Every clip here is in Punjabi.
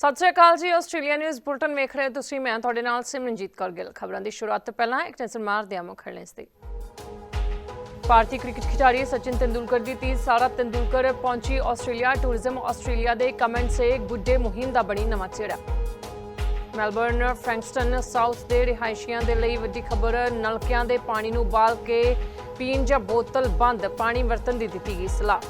ਸਤਿ ਸ਼੍ਰੀ ਅਕਾਲ ਜੀ, ਆਸਟ੍ਰੇਲੀਆ ਨਿਊਜ਼ ਬੁਲਟਨ ਵੇਖ ਰਹੇ ਹੋ ਤੁਸੀਂ, ਮੈਂ ਤੁਹਾਡੇ ਨਾਲ ਸਿਮਰਨਜੀਤ ਕੌਰ ਗਿੱਲ। ਖਬਰਾਂ ਦੀ ਸ਼ੁਰੂਆਤ ਤੋਂ ਪਹਿਲਾਂ ਇੱਕ ਨਜ਼ਰ ਮਾਰਦੇ ਹਾਂ ਮੁੱਖ ਹੈਡਲਾਈਨਸ ਤੇ ਭਾਰਤੀ ਕ੍ਰਿਕਟ ਖਿਡਾਰੀ ਸਚਿਨ ਤੇਂਦੁਲਕਰ ਦੀ ਧੀ ਸਾਰਾ ਤੇਂਦੁਲਕਰ ਪਹੁੰਚੀ ਆਸਟ੍ਰੇਲੀਆ। ਟੂਰਿਜ਼ਮ ਆਸਟ੍ਰੇਲੀਆ ਦੇ ਕਮੈਂਟ ਸੇ ਗੁੱਡੇ ਮੁਹਿੰਮ ਦਾ ਬਣੀ ਨਵਾਂ ਚਿਹਰਾ। ਮੈਲਬਰਨ, ਫ੍ਰੈਂਕਸਟਨ, ਸਾਊਥ ਦੇ ਰਿਹਾਇਸ਼ੀਆਂ ਦੇ ਲਈ ਵੱਡੀ ਖਬਰ, ਨਲਕਿਆਂ ਦੇ ਪਾਣੀ ਨੂੰ ਉਬਾਲ ਕੇ ਪੀਣ ਜਾਂ ਬੋਤਲ ਬੰਦ, ਪਾਣੀ ਵਰਤਣ ਦੀ ਦਿੱਤੀ ਗਈ ਸਲਾਹ।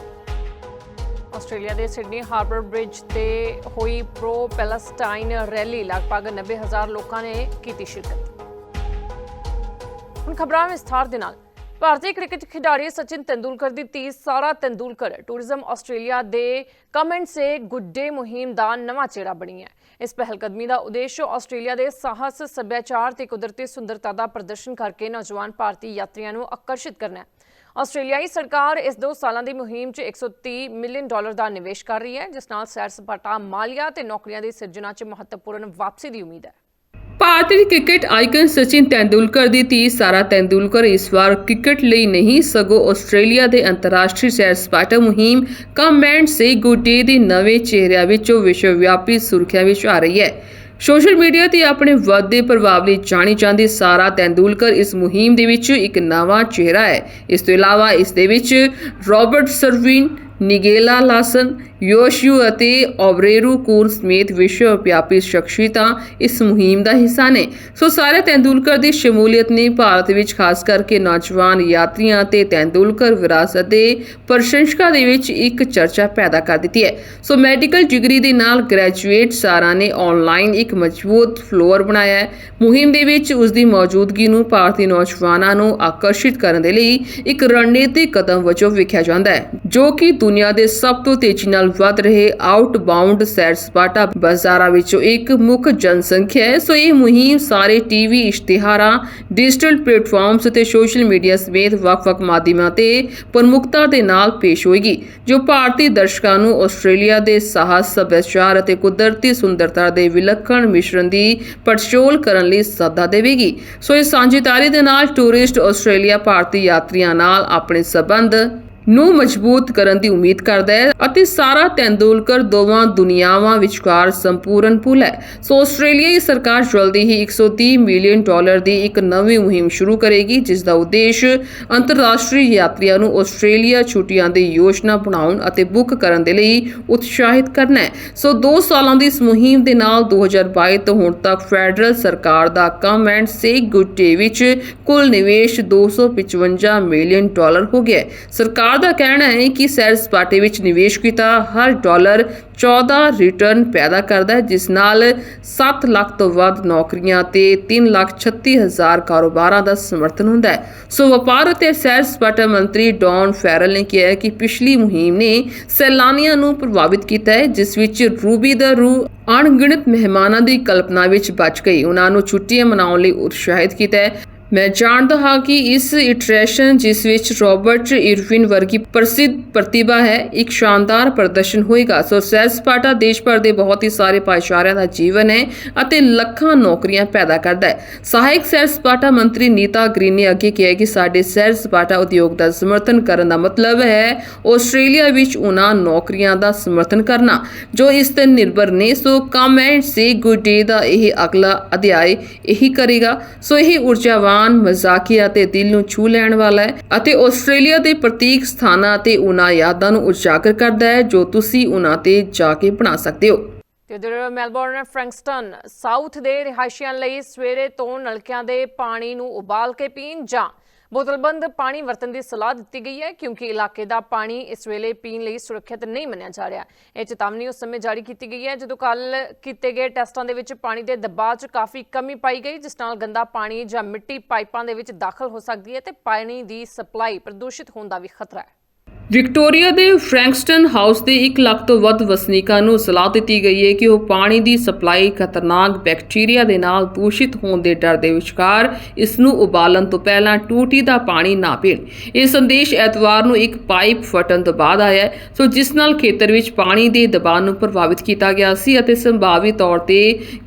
ਆਸਟ੍ਰੇਲੀਆ ਦੇ ਸਿਡਨੀ ਹਾਰਬਰ ਬ੍ਰਿਜ ਤੇ ਹੋਈ ਪ੍ਰੋ ਪੈਲਸਟਾਈਨ ਰੈਲੀ ਲਗਭਗ 90000 ਲੋਕਾਂ ਨੇ ਕੀਤੀ ਸ਼ਿਰਕਤ। ਹੁਣ ਖਬਰਾਂ ਵਿਸਥਾਰ ਦੇ ਨਾਲ। ਭਾਰਤੀ ਕ੍ਰਿਕਟ ਖਿਡਾਰੀ ਸਚਿਨ ਤੇਂਦੁਲਕਰ ਦੀ ਧੀ ਸਾਰਾ ਤੇਂਦੁਲਕਰ ਟੂਰਿਜ਼ਮ ਆਸਟ੍ਰੇਲੀਆ ਦੇ ਕਮੈਂਟ ਸੇ ਗੁੱਡੇ ਮੁਹਿੰਮ ਦਾ ਨਵਾਂ ਚਿਹਰਾ ਬਣੀ ਹੈ। ਇਸ ਪਹਿਲਕਦਮੀ ਦਾ ਉਦੇਸ਼ ਆਸਟ੍ਰੇਲੀਆ ਦੇ ਸਾਹਸ, ਸੱਭਿਆਚਾਰ ਤੇ ਕੁਦਰਤੀ ਸੁੰਦਰਤਾ ਦਾ ਪ੍ਰਦਰਸ਼ਨ ਕਰਕੇ ਨੌਜਵਾਨ ਭਾਰਤੀ ਯਾਤਰੀਆਂ ਨੂੰ ਆਕਰਸ਼ਿਤ ਕਰਨਾ ਹੈ। ਆਸਟ੍ਰੇਲੀਆਈ ਸਰਕਾਰ ਇਸ 2 ਸਾਲਾਂ ਦੀ ਮੁਹਿੰਮ 'ਚ 130 ਮਿਲੀਅਨ ਡਾਲਰ ਦਾ ਨਿਵੇਸ਼ ਕਰ ਰਹੀ ਹੈ, ਜਿਸ ਨਾਲ ਸੈਰ ਸਪਾਟਾ, ਮਾਲੀਆ ਤੇ ਨੌਕਰੀਆਂ ਦੀ ਸਿਰਜਣਾ 'ਚ ਮਹੱਤਵਪੂਰਨ ਵਾਪਸੀ ਦੀ ਉਮੀਦ ਹੈ। ਭਾਰਤੀ ਕ੍ਰਿਕਟ ਆਈਕਨ ਸਚਿਨ ਤੇਂਦੁਲਕਰ ਦੀ ਧੀ ਸਾਰਾ ਤੈਂਦੂਲਕਰ ਇਸ ਵਾਰ ਕ੍ਰਿਕਟ ਲਈ ਨਹੀਂ, ਸਗੋਂ ਆਸਟ੍ਰੇਲੀਆ ਦੇ ਅੰਤਰਰਾਸ਼ਟਰੀ ਸੈਰ ਸਪਾਟਾ ਮੁਹਿੰਮ ਕਮੈਂਟ ਸੇ ਗੁੱਡੇ ਦੇ ਨਵੇਂ ਚਿਹਰਿਆਂ ਵਿੱਚੋਂ ਵਿਸ਼ਵ ਵਿਆਪੀ ਸੁਰਖੀਆਂ ਵਿੱਚ ਆ ਰਹੀ ਹੈ। ਸੋਸ਼ਲ ਮੀਡੀਆ ਤੇ ਆਪਣੇ ਵੱਧਦੇ ਪ੍ਰਭਾਵ ਲਈ ਜਾਣੀ ਜਾਂਦੀ ਸਾਰਾ ਤੈਂਦੂਲਕਰ ਇਸ ਮੁਹਿੰਮ ਦੇ ਵਿੱਚ ਇੱਕ ਨਵਾਂ ਚਿਹਰਾ ਹੈ। ਇਸ ਤੋਂ ਇਲਾਵਾ ਇਸ ਦੇ ਵਿੱਚ ਰਾਬਰਟ ਸਰਵਿਨ, ਨਿਗੇਲਾ ਲਾਸਨ ਯੋਸ਼ੂ ਅਤੇ ਓਬਰੇਰੂ ਕੂਰ ਸਮੇਤ ਵਿਸ਼ਵ ਵਿਆਪੀ ਸ਼ਖਸੀਅਤਾਂ ਇਸ ਮੁਹਿੰਮ ਦਾ ਹਿੱਸਾ ਨੇ। ਸੋ ਸਾਰੇ ਤੇਂਦੁਲਕਰ ਦੀ ਸ਼ਮੂਲੀਅਤ ਨੇ ਭਾਰਤ ਵਿੱਚ ਖਾਸ ਕਰਕੇ ਨੌਜਵਾਨ ਯਾਤਰੀਆਂ ਤੇ ਤੇਂਦੁਲਕਰ ਵਿਰਾਸਤ ਦੇ ਪ੍ਰਸ਼ੰਸਕਾਂ ਦੇ ਵਿੱਚ ਇੱਕ ਚਰਚਾ ਪੈਦਾ ਕਰ ਦਿੱਤੀ ਹੈ। ਸੋ ਮੈਡੀਕਲ ਡਿਗਰੀ ਦੇ ਨਾਲ ਗ੍ਰੈਜੂਏਟ ਸਾਰਾ ਨੇ ਆਨਲਾਈਨ ਇੱਕ ਮਜ਼ਬੂਤ ਫਲੋਰ ਬਣਾਇਆ ਹੈ। ਮੁਹਿੰਮ ਦੇ ਵਿੱਚ ਉਸ ਦੀ ਮੌਜੂਦਗੀ ਨੂੰ ਭਾਰਤੀ ਨੌਜਵਾਨਾਂ ਨੂੰ ਆਕਰਸ਼ਿਤ ਕਰਨ ਦੇ ਲਈ ਇੱਕ ਰਣਨੀਤਿਕ ਕਦਮ ਵਜੋਂ ਵੇਖਿਆ ਜਾਂਦਾ ਹੈ, ਜੋ ਕਿ ਦੁਨੀਆ ਦੇ ਸਭ ਤੋਂ ਤੇਜ਼ੀ ਨਾਲ ਵਧ ਰਹੇ ਆਊਟਬਾਉਂਡ ਸੈਰ ਸਪਾਟਾ ਬਾਜ਼ਾਰਾਂ ਵਿੱਚੋਂ ਇੱਕ ਮੁੱਖ ਜਨਸੰਖਿਆ ਹੈ। ਸੋ ਇਹ ਮੁਹਿੰਮ ਸਾਰੇ ਟੀਵੀ ਇਸ਼ਤਿਹਾਰਾਂ ਡਿਜੀਟਲ ਪਲੇਟਫਾਰਮਸ ਅਤੇ ਸੋਸ਼ਲ ਮੀਡੀਆ ਸਮੇਤ ਵੱਖ-ਵੱਖ ਮਾਧਿਅਮਾਂ ਤੇ ਪ੍ਰਮੁਖਤਾ ਦੇ ਨਾਲ ਪੇਸ਼ ਹੋਏਗੀ, ਜੋ ਭਾਰਤੀ ਦਰਸ਼ਕਾਂ ਨੂੰ ਆਸਟ੍ਰੇਲੀਆ ਦੇ ਸਾਹਸ, ਸੱਭਿਆਚਾਰ ਅਤੇ ਕੁਦਰਤੀ ਸੁੰਦਰਤਾ ਦੇ ਵਿਲੱਖਣ ਮਿਸ਼ਰਣ ਦੀ ਪੜਚੋਲ ਕਰਨ ਲਈ ਸੱਦਾ ਦੇਵੇਗੀ। ਸੋ ਇਸ ਸਾਂਝੇਦਾਰੀ ਦੇ ਨਾਲ ਟੂਰਿਸਟ ਆਸਟ੍ਰੇਲੀਆ ਭਾਰਤੀ ਯਾਤਰੀਆਂ ਨਾਲ ਆਪਣੇ ਸਬੰਧ ਨੂੰ ਮਜ਼ਬੂਤ ਕਰਨ ਦੀ ਉਮੀਦ ਕਰਦਾ ਹੈ ਅਤੇ ਸਾਰਾ ਤੇਂਦੁਲਕਰ ਦੋਵਾਂ ਦੁਨੀਆਵਾਂ ਵਿਚਕਾਰ ਸੰਪੂਰਨ ਪੁਲ ਹੈ। ਸੋ ਆਸਟ੍ਰੇਲੀਆਈ ਸਰਕਾਰ ਜਲਦੀ ਹੀ 130 ਮਿਲੀਅਨ ਡਾਲਰ ਦੀ ਇੱਕ ਨਵੀਂ ਮੁਹਿੰਮ ਸ਼ੁਰੂ ਕਰੇਗੀ, ਜਿਸ ਦਾ ਉਦੇਸ਼ ਅੰਤਰਰਾਸ਼ਟਰੀ ਯਾਤਰੀਆਂ ਨੂੰ ਆਸਟ੍ਰੇਲੀਆ ਛੁੱਟੀਆਂ ਦੀ ਯੋਜਨਾ ਬਣਾਉਣ ਅਤੇ ਬੁੱਕ ਕਰਨ ਦੇ ਲਈ ਉਤਸ਼ਾਹਿਤ ਕਰਨਾ ਹੈ। ਸੋ 2 ਸਾਲਾਂ ਦੀ ਇਸ ਮੁਹਿੰਮ ਦੇ ਨਾਲ 2022 ਤੋਂ ਹੁਣ ਤੱਕ ਫੈਡਰਲ ਸਰਕਾਰ ਦਾ come and say good day ਵਿੱਚ ਕੁੱਲ ਨਿਵੇਸ਼ 255 ਮਿਲੀਅਨ ਡਾਲਰ ਹੋ ਗਿਆ ਹੈ। ਸਰਕਾਰ ਦਾ ਕਹਿਣਾ ਹੈ ਕਿ ਸੈਰ ਸਪਾਟੇ ਵਿੱਚ ਨਿਵੇਸ਼ ਕੀਤਾ ਹਰ ਡਾਲਰ 14 ਰਿਟਰਨ ਪੈਦਾ ਕਰਦਾ ਹੈ, ਜਿਸ ਨਾਲ 7 ਲੱਖ ਤੋਂ ਵੱਧ ਨੌਕਰੀਆਂ ਤੇ 3 ਲੱਖ 36 ਹਜ਼ਾਰ ਕਾਰੋਬਾਰਾਂ ਦਾ ਸਮਰਥਨ ਹੁੰਦਾ ਹੈ। ਸੋ ਵਪਾਰ ਅਤੇ ਸੈਰ ਸਪਾਟਾ ਮੰਤਰੀ ਡੌਨ ਫੈਰਲ ਨੇ ਕਿਹਾ ਕਿ ਪਿਛਲੀ ਮੁਹਿੰਮ ਨੇ ਸੈਲਾਨੀਆਂ ਨੂੰ ਪ੍ਰਭਾਵਿਤ ਕੀਤਾ ਹੈ, ਜਿਸ ਵਿੱਚ ਰੂਬੀ ਦਾ ਰੂ ਅਣਗਿਣਤ ਮਹਿਮਾਨਾਂ ਦੀ ਕਲਪਨਾ ਵਿੱਚ ਬਚ ਗਈ। ਉਹਨਾਂ ਨੂੰ ਛੁੱਟੀਆਂ ਮਨਾਉਣ ਲਈ ਉਤਸ਼ਾਹਿਤ ਕੀਤਾ ਹੈ। ਮੈਂ ਜਾਣਦਾ ਹਾਂ ਕਿ ਇਸ ਇਟਰੇਸ਼ਨ, ਜਿਸ ਵਿੱਚ ਰਾਬਰਟ ਇਰਵਿਨ ਵਰਗੀ ਪ੍ਰਸਿੱਧ ਪ੍ਰਤਿਭਾ ਹੈ, ਇੱਕ ਸ਼ਾਨਦਾਰ ਪ੍ਰਦਰਸ਼ਨ ਹੋਏਗਾ। ਸੋ ਸੈਰ ਸਪਾਟਾ ਦੇਸ਼ ਭਰ ਦੇ ਬਹੁਤ ਹੀ ਸਾਰੇ ਭਾਈਚਾਰਿਆਂ ਦਾ ਜੀਵਨ ਹੈ ਅਤੇ ਲੱਖਾਂ ਨੌਕਰੀਆਂ ਪੈਦਾ ਕਰਦਾ ਹੈ। ਸਹਾਇਕ ਸੈਰ ਸਪਾਟਾ ਮੰਤਰੀ ਨੀਤਾ ਗ੍ਰੀਨ ਨੇ ਅੱਗੇ ਕਿਹਾ ਕਿ ਸਾਡੇ ਸੈਰ ਸਪਾਟਾ ਉਦਯੋਗ ਦਾ ਸਮਰਥਨ ਕਰਨ ਦਾ ਮਤਲਬ ਹੈ ਆਸਟ੍ਰੇਲੀਆ ਵਿੱਚ ਉਹਨਾਂ ਨੌਕਰੀਆਂ ਦਾ ਸਮਰਥਨ ਕਰਨਾ, ਜੋ ਇਸ ਤੇ ਨਿਰਭਰ ਨੇ। So comment, say good day ਦਾ ਇਹ ਅਗਲਾ ਅਧਿਆਇ ਇਹੀ ਕਰੇਗਾ। ਸੋ ਇਹ ਊਰਜਾਵਾਨ ਮਜ਼ਾਕੀਆ ਤੇ ਦਿਲ ਨੂੰ ਛੂ ਲੈਣ ਵਾਲਾ ਹੈ ਅਤੇ ਆਸਟ੍ਰੇਲੀਆ ਦੇ ਪ੍ਰਤੀਕ ਸਥਾਨਾਂ ਤੇ ਉਹਨਾਂ ਯਾਦਾਂ ਨੂੰ ਉਜਾਗਰ ਕਰਦਾ ਹੈ, ਜੋ ਤੁਸੀਂ ਉਹਨਾਂ ਤੇ ਜਾ ਕੇ ਬਣਾ ਸਕਦੇ ਹੋ। ਤੇ ਉਧਰ ਮੈਲਬੌਰਨ ਫ੍ਰੈਂਕਸਟਨ, ਸਾਊਥ ਦੇ ਰਿਹਾਇਸ਼ੀਆਂ ਲਈ ਸਵੇਰੇ ਤੋਂ ਨਲਕਿਆਂ ਦੇ ਪਾਣੀ ਨੂੰ ਉਬਾਲ ਕੇ ਪੀਣ ਜਾਂ ਬੋਤਲਬੰਦ ਪਾਣੀ ਵਰਤਣ ਦੀ ਸਲਾਹ ਦਿੱਤੀ ਗਈ ਹੈ ਕਿਉਂਕਿ ਇਲਾਕੇ ਦਾ ਪਾਣੀ ਇਸ ਵੇਲੇ ਪੀਣ ਲਈ ਸੁਰੱਖਿਅਤ ਨਹੀਂ ਮੰਨਿਆ ਜਾ ਰਿਹਾ। ਇਹ ਚੇਤਾਵਨੀ ਉਸ ਸਮੇਂ ਜਾਰੀ ਕੀਤੀ ਗਈ ਹੈ ਜਦੋਂ ਕੱਲ ਕੀਤੇ ਗਏ ਟੈਸਟਾਂ ਦੇ ਵਿੱਚ ਪਾਣੀ ਦੇ ਦਬਾਅ 'ਚ ਕਾਫੀ ਕਮੀ ਪਾਈ ਗਈ, ਜਿਸ ਨਾਲ ਗੰਦਾ ਪਾਣੀ ਜਾਂ ਮਿੱਟੀ ਪਾਈਪਾਂ ਦੇ ਵਿੱਚ ਦਾਖਲ ਹੋ ਸਕਦੀ ਹੈ ਤੇ ਪਾਣੀ ਦੀ ਸਪਲਾਈ ਪ੍ਰਦੂਸ਼ਿਤ ਹੋਣ ਦਾ ਵੀ ਖਤਰਾ ਹੈ। ਵਿਕਟੋਰੀਆ ਦੇ ਫ੍ਰੈਂਕਸਟਨ ਹਾਊਸ ਦੇ 1 ਲੱਖ ਤੋਂ ਵੱਧ ਵਸਨੀਕਾਂ ਨੂੰ ਸਲਾਹ ਦਿੱਤੀ ਗਈ ਹੈ ਕਿ ਉਹ ਪਾਣੀ ਦੀ ਸਪਲਾਈ ਖਤਰਨਾਕ ਬੈਕਟੀਰੀਆ ਦੇ ਨਾਲ ਦੂਸ਼ਿਤ ਹੋਣ ਦੇ ਡਰ ਦੇ ਵਿਚਕਾਰ ਇਸ ਨੂੰ ਉਬਾਲਣ ਤੋਂ ਪਹਿਲਾਂ ਟੂਟੀ ਦਾ ਪਾਣੀ ਨਾ ਪੀਣ। ਇਹ ਸੰਦੇਸ਼ ਐਤਵਾਰ ਨੂੰ ਇੱਕ ਪਾਈਪ ਫਟਣ ਤੋਂ ਬਾਅਦ ਆਇਆ ਸੋ ਜਿਸ ਨਾਲ ਖੇਤਰ ਵਿੱਚ ਪਾਣੀ ਦੇ ਦਬਾਅ ਨੂੰ ਪ੍ਰਭਾਵਿਤ ਕੀਤਾ ਗਿਆ ਸੀ ਅਤੇ ਸੰਭਾਵੀ ਤੌਰ ਤੇ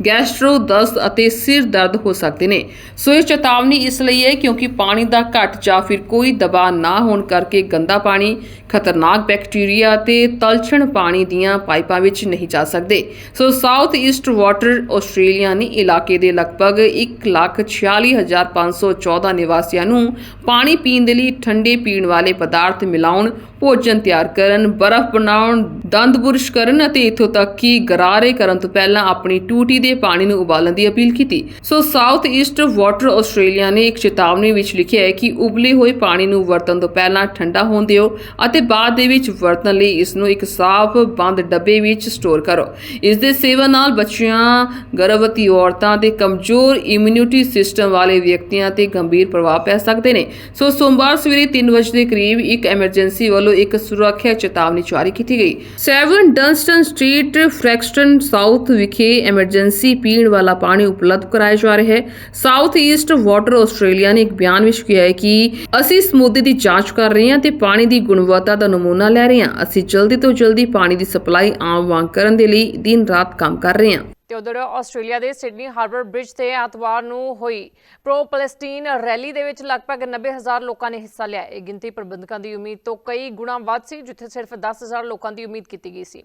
ਗੈਸਟ੍ਰੋ ਦਸਤ ਅਤੇ ਸਿਰ ਦਰਦ ਹੋ ਸਕਦੇ ਨੇ। ਸੋ ਇਹ ਚੇਤਾਵਨੀ ਇਸ ਲਈ ਹੈ ਕਿਉਂਕਿ ਪਾਣੀ ਦਾ ਘੱਟ ਜਾਂ ਫਿਰ ਕੋਈ ਦਬਾਅ ਨਾ ਹੋਣ ਕਰਕੇ ਗੰਦਾ ਪਾਣੀ ਖਤਰਨਾਕ ਬੈਕਟੀਰੀਆ ਤੇ ਤਲਛਣ ਪਾਣੀ ਦੀਆਂ ਪਾਈਪਾਂ ਵਿੱਚ ਨਹੀਂ ਜਾ ਸਕਦੇ। ਸੋ ਸਾਊਥ ਈਸਟ ਵਾਟਰ ਆਸਟ੍ਰੇਲੀਆ ਨੇ ਇਲਾਕੇ ਦੇ ਲਗਭਗ 144514 ਨਿਵਾਸੀਆਂ ਨੂੰ ਪਾਣੀ ਪੀਣ ਦੇ ਲਈ ਠੰਡੇ ਪੀਣ ਵਾਲੇ ਪਦਾਰਥ ਮਿਲਾਉਣ, ਭੋਜਨ ਤਿਆਰ ਕਰਨ, ਬਰਫ਼ ਬਣਾਉਣ, ਦੰਦ ਬੁਰਸ਼ ਕਰਨ ਅਤੇ ਇਥੋਂ ਤੱਕ ਕਿ ਗਰਾਰੇ ਕਰਨ ਤੋਂ ਪਹਿਲਾਂ ਆਪਣੀ ਟੂਟੀ ਦੇ ਪਾਣੀ ਨੂੰ ਉਬਾਲਣ ਦੀ ਅਪੀਲ ਕੀਤੀ। ਸੋ ਸਾਊਥ ਈਸਟ ਵਾਟਰ ਆਸਟ੍ਰੇਲੀਆ ਨੇ ਇੱਕ ਚੇਤਾਵਨੀ ਵਿੱਚ ਲਿਖਿਆ ਹੈ ਕਿ ਉਬਲੇ ਹੋਏ ਪਾਣੀ ਨੂੰ ਵਰਤਣ ਤੋਂ ਪਹਿਲਾਂ ਠੰਡਾ ਹੋਣ ਦਿਓ ਅਤੇ ਬਾਅਦ ਦੇ ਵਿੱਚ ਵਰਤਣ ਲਈ ਇਸ ਨੂੰ ਇੱਕ ਸਾਫ਼ ਬੰਦ ਡੱਬੇ ਵਿੱਚ ਸਟੋਰ ਕਰੋ। ਇਸ ਦੇ ਸੇਵਨ ਨਾਲ ਬੱਚਿਆਂ, ਗਰਭਵਤੀ ਔਰਤਾਂ ਤੇ ਕਮਜ਼ੋਰ ਇਮਿਊਨਿਟੀ ਸਿਸਟਮ ਵਾਲੇ ਵਿਅਕਤੀਆਂ ਤੇ ਗੰਭੀਰ ਪ੍ਰਭਾਵ ਪੈ ਸਕਦੇ ਨੇ। ਸੋ ਸੋਮਵਾਰ ਸਵੇਰੇ 3 ਵਜੇ ਦੇ ਕਰੀਬ ਇੱਕ ਐਮਰਜੈਂਸੀ ਵੱਲੋਂ ਇੱਕ ਸੁਰੱਖਿਆ ਚੇਤਾਵਨੀ ਜਾਰੀ ਕੀਤੀ ਗਈ। 7 ਡਨਸਟਨ ਸਟਰੀਟ, ਫ੍ਰੈਕਸਟਨ ਸਾਊਥ ਵਿਖੇ ਐਮਰਜੈਂਸੀ ਪੀਣ ਵਾਲਾ ਪਾਣੀ ਉਪਲਬਧ ਕਰਾਇਆ ਜਾ ਰਿਹਾ ਹੈ। ਸਾਊਥ ਈਸਟ ਵਾਟਰ ਆਸਟ੍ਰੇਲੀਆ ਨੇ ਇੱਕ ਬਿਆਨ ਵਿੱਚ ਕਿਹਾ ਹੈ ਕਿ ਅਸੀਂ ਇਸ ਮੁੱਦੇ ਦੀ ਜਾਂਚ ਕਰ ਰਹੇ ਹਾਂ ਤੇ ਪਾਣੀ ਦੀ ਗੁਣਵੱਤਾ ਦਾ ਨਮੂਨਾ ਲੈ ਰਹੇ ਹਾਂ। ਅਸੀਂ ਜਲਦੀ ਤੋਂ ਜਲਦੀ ਪਾਣੀ ਦੀ ਸਪਲਾਈ ਆਮ ਵਾਂਗ ਕਰਨ ਦੇ ਲਈ ਦਿਨ ਰਾਤ ਕੰਮ ਕਰ ਰਹੇ ਹਾਂ। ਤੇ ਉਧਰ ਆਸਟ੍ਰੇਲੀਆ ਦੇ ਸਿਡਨੀ ਹਾਰਬਰ ਬ੍ਰਿਜ ਤੇ ਐਤਵਾਰ ਨੂੰ ਹੋਈ ਪ੍ਰੋ ਪੈਲੇਸਟੀਨ ਰੈਲੀ ਦੇ ਵਿੱਚ ਲਗਭਗ 90000 ਲੋਕਾਂ ਨੇ ਹਿੱਸਾ ਲਿਆ। ਇਹ ਗਿਣਤੀ ਪ੍ਰਬੰਧਕਾਂ ਦੀ ਉਮੀਦ ਤੋਂ ਕਈ ਗੁਣਾ ਵੱਧ ਸੀ, ਜਿੱਥੇ ਸਿਰਫ 10000 ਲੋਕਾਂ ਦੀ ਉਮੀਦ ਕੀਤੀ ਗਈ ਸੀ।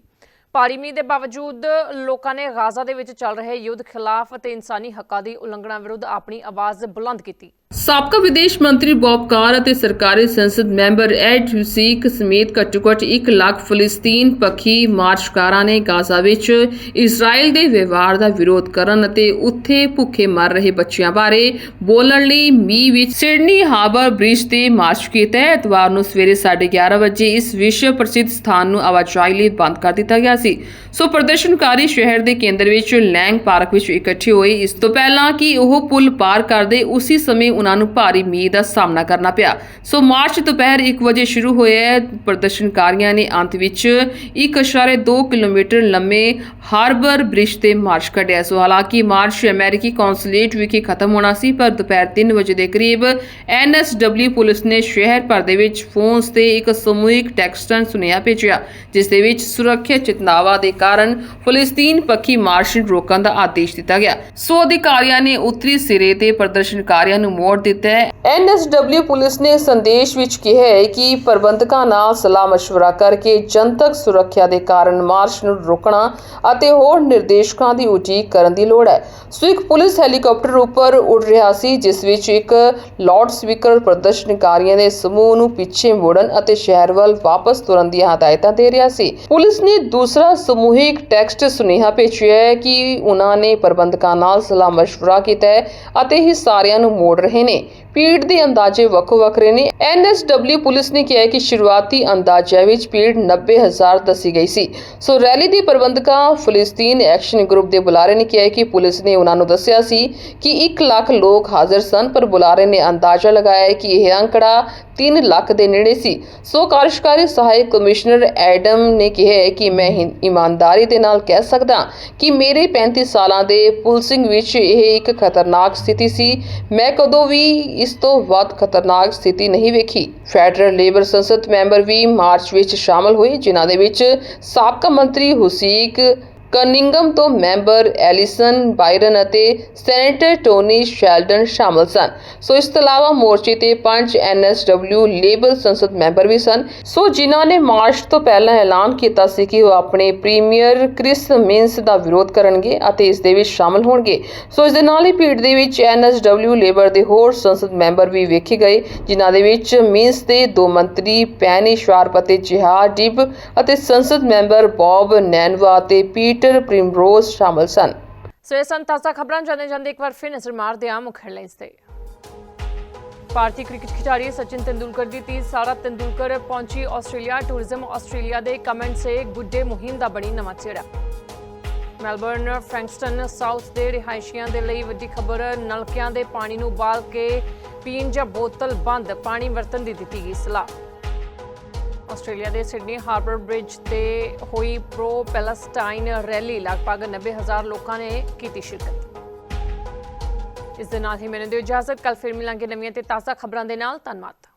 ਭਾਰੀ ਮੀਂਹ ਦੇ ਬਾਵਜੂਦ ਲੋਕਾਂ ਨੇ ਗਾਜ਼ਾ ਦੇ ਵਿੱਚ ਚੱਲ ਰਹੇ ਯੁੱਧ ਖਿਲਾਫ ਅਤੇ ਇਨਸਾਨੀ ਹੱਕਾਂ ਦੀ ਉਲੰਘਣਾ ਵਿਰੁੱਧ ਆਪਣੀ ਆਵਾਜ਼ ਬੁਲੰਦ ਕੀਤੀ। ਸਾਬਕਾ ਵਿਦੇਸ਼ ਮੰਤਰੀ ਬੌਬ ਕਾਰ ਅਤੇ ਸਰਕਾਰੀ ਸੰਸਦ ਮੈਂਬਰ ਐਡ ਹੁਸੀਕ ਸਮੇਤ ਘੱਟੋ-ਘੱਟ 1 ਲੱਖ ਫਲਸਤੀਨ ਪੱਖੀ ਮਾਰਚਕਾਰਾਂ ਨੇ ਗਾਜ਼ਾ ਵਿੱਚ ਇਜ਼ਰਾਈਲ ਦੇ ਵਿਵਹਾਰ ਦਾ ਵਿਰੋਧ ਕਰਨ ਅਤੇ ਉੱਥੇ ਭੁੱਖੇ ਮਰ ਰਹੇ ਬੱਚਿਆਂ ਬਾਰੇ ਬੋਲਣ ਲਈ ਮੀਂਹ ਵਿੱਚ ਸਿਡਨੀ ਹਾਰਬਰ ਬ੍ਰਿਜ ਤੇ ਮਾਰਚ ਕੀਤਾ ਹੈ। ਐਤਵਾਰ ਨੂੰ ਸਵੇਰੇ 11:30 ਵਜੇ ਇਸ ਵਿਸ਼ਵ ਪ੍ਰਸਿੱਧ ਸਥਾਨ ਨੂੰ ਆਵਾਜਾਈ ਲਈ ਬੰਦ ਕਰ ਦਿੱਤਾ ਗਿਆ ਸੀ। ਸੋ ਪ੍ਰਦਰਸ਼ਨਕਾਰੀ ਸ਼ਹਿਰ ਦੇ ਕੇਂਦਰ ਵਿੱਚ ਲੈਂਗ ਪਾਰਕ ਵਿੱਚ ਇਕੱਠੇ ਹੋਏ ਇਸ ਤੋਂ ਪਹਿਲਾਂ ਕਿ ਉਹ ਪੁਲ ਪਾਰ ਕਰਦੇ ਉਸੇ ਸਮੇਂ ਉਹਨਾਂ ਨੂੰ ਭਾਰੀ ਮੀਂਹ ਦਾ ਸਾਹਮਣਾ ਕਰਨਾ ਪਿਆ। ਸੋ ਮਾਰਚ ਦੁਪਹਿਰ 1 ਵਜੇ ਸ਼ੁਰੂ ਹੋਇਆ ਪ੍ਰਦਰਸ਼ਨਕਾਰੀਆਂ ਨੇ ਅੰਤ ਵਿੱਚ 1.2 ਕਿਲੋਮੀਟਰ ਲੰਮੇ ਹਾਰਬਰ ਬ੍ਰਿਜ ਤੇ ਮਾਰਚ ਕੱਢਿਆ। ਸੋ ਹਾਲਾਂਕਿ ਮਾਰਚ ਅਮਰੀਕੀ ਕੌਂਸੂਲੇਟ ਵਿਖੇ ਖਤਮ ਹੋਣਾ ਸੀ, ਪਰ ਦੁਪਹਿਰ 3 ਵਜੇ ਦੇ ਕਰੀਬ ਐਨਐਸਡਬਲਿਊ ਪੁਲਿਸ ਨੇ ਸ਼ਹਿਰ ਭਰ ਦੇ ਵਿੱਚ ਫੋਨਸ ਤੇ ਇੱਕ ਸਮੂਹਿਕ ਟੈਕਸਟਨ ਸੁਨੇਹਾ ਭੇਜਿਆ, ਜਿਸ ਦੇ ਵਿੱਚ ਸੁਰੱਖਿਆ ਚੇਤਨਾਵਾ ਦੇ ਕਾਰਨ ਫਲਸਤੀਨ ਪੱਖੀ ਮਾਰਚ ਨੂੰ ਰੋਕਣ ਦਾ ਆਦੇਸ਼ ਦਿੱਤਾ ਗਿਆ। ਸੋ ਅਧਿਕਾਰੀਆਂ ਨੇ ਉੱਤਰੀ ਸਿਰੇ ਤੇ ਪ੍ਰਦਰਸ਼ਨਕਾਰੀਆਂ ਨੂੰ ਮੋੜ ਦਿੱਤਾ ਹੈ ਐਨਐਸਡਬਲਿਊ ਪੁਲਿਸ ਨੇ ਸੰਦੇਸ਼ ਵਿੱਚ ਕਿਹਾ ਹੈ ਕਿ ਪ੍ਰਬੰਧਕਾਂ ਨਾਲ ਸਲਾਹ مشورہ ਕਰਕੇ ਜਨਤਕ ਸੁਰੱਖਿਆ ਦੇ ਕਾਰਨ ਮਾਰਚ ਨੂੰ ਰੋਕਣਾ ਅਤੇ ਹੋਰ ਨਿਰਦੇਸ਼ਕਾਂ ਦੀ ਉਡੀਕ ਕਰਨ ਦੀ ਲੋੜ ਹੈ ਸੋ ਇੱਕ ਪੁਲਿਸ ਹੈਲੀਕਾਪਟਰ ਉੱਪਰ ਉੱਡ ਰਿਹਾ ਸੀ ਜਿਸ ਵਿੱਚ ਇੱਕ ਲਾਊਡ ਸਪੀਕਰ ਪ੍ਰਦਰਸ਼ਨਕਾਰੀਆਂ ਦੇ ਸਮੂਹ ਨੂੰ ਪਿੱਛੇ ਮੋੜਨ ਅਤੇ ਸ਼ਹਿਰ ਵੱਲ ਵਾਪਸ ਤੁਰਨ ਦੀਆਂ ਹਦਾਇਤਾਂ ਦੇ ਰਿਹਾ ਸੀ ਪੁਲਿਸ ਨੇ ਦੂਸਰਾ ਸਮੂਹਿਕ ਟੈਕਸਟ ਸੁਨੇਹਾ ਭੇਜਿਆ ਹੈ ਕਿ ਉਹਨਾਂ ਨੇ ਪ੍ਰਬੰਧਕਾਂ ਨਾਲ ਸਲਾਹ مشورہ ਕੀਤਾ ਹੈ ਅਤੇ ਇਹ ਸਾਰਿਆਂ ਨੂੰ ਮੋੜ ਰਹੇ ਨੇ। ਭੀੜ ਦੇ ਅੰਦਾਜ਼ੇ ਵੱਖੋ ਵੱਖਰੇ ਨੇ। ਐਨਐਸਡਬਲਿਊ ਪੁਲਿਸ ਨੇ ਕਿਹਾ ਕਿ ਸ਼ੁਰੂਆਤੀ ਅੰਦਾਜ਼ਿਆਂ ਵਿੱਚ ਭੀੜ 90000 ਦੱਸੀ ਗਈ ਸੀ। ਸੋ ਰੈਲੀ ਦੀ ਪ੍ਰਬੰਧਕਾਂ, ਫਲਸਤੀਨ ਐਕਸ਼ਨ ਗਰੁੱਪ ਦੇ ਬੁਲਾਰੇ ਨੇ ਕਿਹਾ ਕਿ ਪੁਲਿਸ ਨੇ ਉਹਨਾਂ ਨੂੰ ਦੱਸਿਆ ਸੀ ਕਿ 1 ਲੱਖ ਲੋਕ ਹਾਜ਼ਰ ਸਨ, ਪਰ ਬੁਲਾਰੇ ਨੇ ਅੰਦਾਜ਼ਾ ਲਗਾਇਆ ਕਿ ਇਹ ਅੰਕੜਾ 3 ਲੱਖ ਦੇ ਨੇੜੇ ਸੀ। ਸੋ ਕਾਰਜਕਾਰੀ ਸਹਾਇਕ ਕਮਿਸ਼ਨਰ ਐਡਮ ਨੇ ਕਿਹਾ ਕਿ ਮੈਂ ਇਮਾਨਦਾਰੀ ਦੇ ਨਾਲ ਕਹਿ ਸਕਦਾ ਕਿ ਮੇਰੇ 35 ਸਾਲਾਂ ਦੇ ਪੁਲਸਿੰਗ ਵਿੱਚ ਇਹ ਇੱਕ ਖਤਰਨਾਕ ਸਥਿਤੀ ਸੀ। ਮੈਂ ਕਦੋਂ ਵੀ ਇਸ ਤੋਂ ਵੱਧ ਖਤਰਨਾਕ ਸਥਿਤੀ ਨਹੀਂ ਵੇਖੀ। ਫੈਡਰਲ ਲੇਬਰ ਸੰਸਦ ਮੈਂਬਰ ਵੀ ਮਾਰਚ ਵਿੱਚ ਸ਼ਾਮਲ ਹੋਏ, ਜਿਨ੍ਹਾਂ ਦੇ ਵਿੱਚ ਸਾਬਕਾ ਮੰਤਰੀ ਹੁਸੀਕ ਕਨਿੰਗਮ ਤੋਂ ਮੈਂਬਰ ਐਲਿਸਨ ਬਾਇਰਨ ਅਤੇ ਸੈਨੇਟਰ ਟੋਨੀ ਸ਼ੈਲਡਨ ਸ਼ਾਮਲ ਸਨ। ਸੋ ਇਸ ਤੋਂ ਇਲਾਵਾ ਮੋਰਚੇ ਤੇ ਪੰਜ ਐਨਐਸਡਬਲਿਊ ਲੇਬਰ ਸੰਸਦ ਮੈਂਬਰ ਵੀ ਸਨ। ਸੋ ਜਿਨ੍ਹਾਂ ਨੇ ਮਾਰਚ ਤੋਂ ਪਹਿਲਾਂ ਐਲਾਨ ਕੀਤਾ ਸੀ ਕਿ ਉਹ ਆਪਣੇ ਪ੍ਰੀਮੀਅਰ ਕ੍ਰਿਸ ਮਿੰਸ ਦਾ ਵਿਰੋਧ ਕਰਨਗੇ ਅਤੇ ਇਸ ਦੇ ਵਿੱਚ ਸ਼ਾਮਲ ਹੋਣਗੇ। ਸੋ ਇਸ ਦੇ ਨਾਲ ਹੀ ਭੀੜ ਦੇ ਵਿੱਚ ਐਨਐਸਡਬਲਿਊ ਲੇਬਰ ਦੇ ਹੋਰ ਸੰਸਦ ਮੈਂਬਰ ਵੀ ਵੇਖੇ ਗਏ, ਜਿਨ੍ਹਾਂ ਦੇ ਵਿੱਚ ਮਿੰਸ ਦੇ ਦੋ ਮੰਤਰੀ ਪੈਨੀ ਸ਼ਾਰਪ ਅਤੇ ਜਿਹਾਦ ਡਿਬ ਅਤੇ ਸੰਸਦ ਮੈਂਬਰ ਬੌਬ ਨੈਨਵਾ ਅਤੇ ਪੀਟ ਪੀਟਰ ਪ੍ਰਿਮਰੋਜ਼ ਸ਼ਾਮਲ ਸਨ। ਸੋ ਇਹ ਸਨ ਤਾਜ਼ਾ ਖਬਰਾਂ ਜਾਣੇ ਜਾਂਦੇ ਇੱਕ ਵਾਰ ਫਿਰ ਨਜ਼ਰ ਮਾਰਦੇ ਆ ਮੁੱਖ ਹੈਡਲਾਈਨਸ ਤੇ। ਭਾਰਤੀ ਕ੍ਰਿਕਟ ਖਿਡਾਰੀ ਸਚਿਨ ਤੰਦੂਲਕਰ ਦੀ 30 ਸਾਰਾ ਤੰਦੂਲਕਰ ਪਹੁੰਚੀ ਆਸਟ੍ਰੇਲੀਆ। ਟੂਰਿਜ਼ਮ ਆਸਟ੍ਰੇਲੀਆ ਦੇ ਕਮੈਂਟ ਸੇ ਗੁੱਡੇ ਮੁਹਿੰਮ ਦਾ ਬਣੀ ਨਵਾਂ ਚਿਹਰਾ। ਮੈਲਬਰਨ ਫ੍ਰੈਂਕਸਟਨ ਸਾਊਥ ਦੇ ਰਿਹਾਇਸ਼ੀਆਂ ਦੇ ਲਈ ਵੱਡੀ ਖਬਰ, ਨਲਕਿਆਂ ਦੇ ਪਾਣੀ ਨੂੰ ਉਬਾਲ ਕੇ ਪੀਣ ਜਾਂ ਬੋਤਲ ਬੰਦ, ਪਾਣੀ ਵਰਤਣ ਦੀ ਦਿੱਤੀ ਗਈ ਸਲਾਹ। ਆਸਟ੍ਰੇਲੀਆ ਦੇ ਸਿਡਨੀ ਹਾਰਬਰ ਬ੍ਰਿਜ ਤੇ ਹੋਈ ਪ੍ਰੋ ਪੈਲਸਟਾਈਨ ਰੈਲੀ, ਲਗਭਗ 90000 ਲੋਕਾਂ ਨੇ ਕੀਤੀ ਸ਼ਿਰਕਤ। ਇਸ ਦੇ ਨਾਲ ਹੀ ਮੈਨੂੰ ਦਿਓ ਇਜਾਜ਼ਤ। ਕੱਲ ਫਿਰ ਮਿਲਾਂਗੇ ਨਵੀਆਂ ਤੇ ਤਾਜ਼ਾ ਖਬਰਾਂ ਦੇ ਨਾਲ। ਧੰਨਵਾਦ।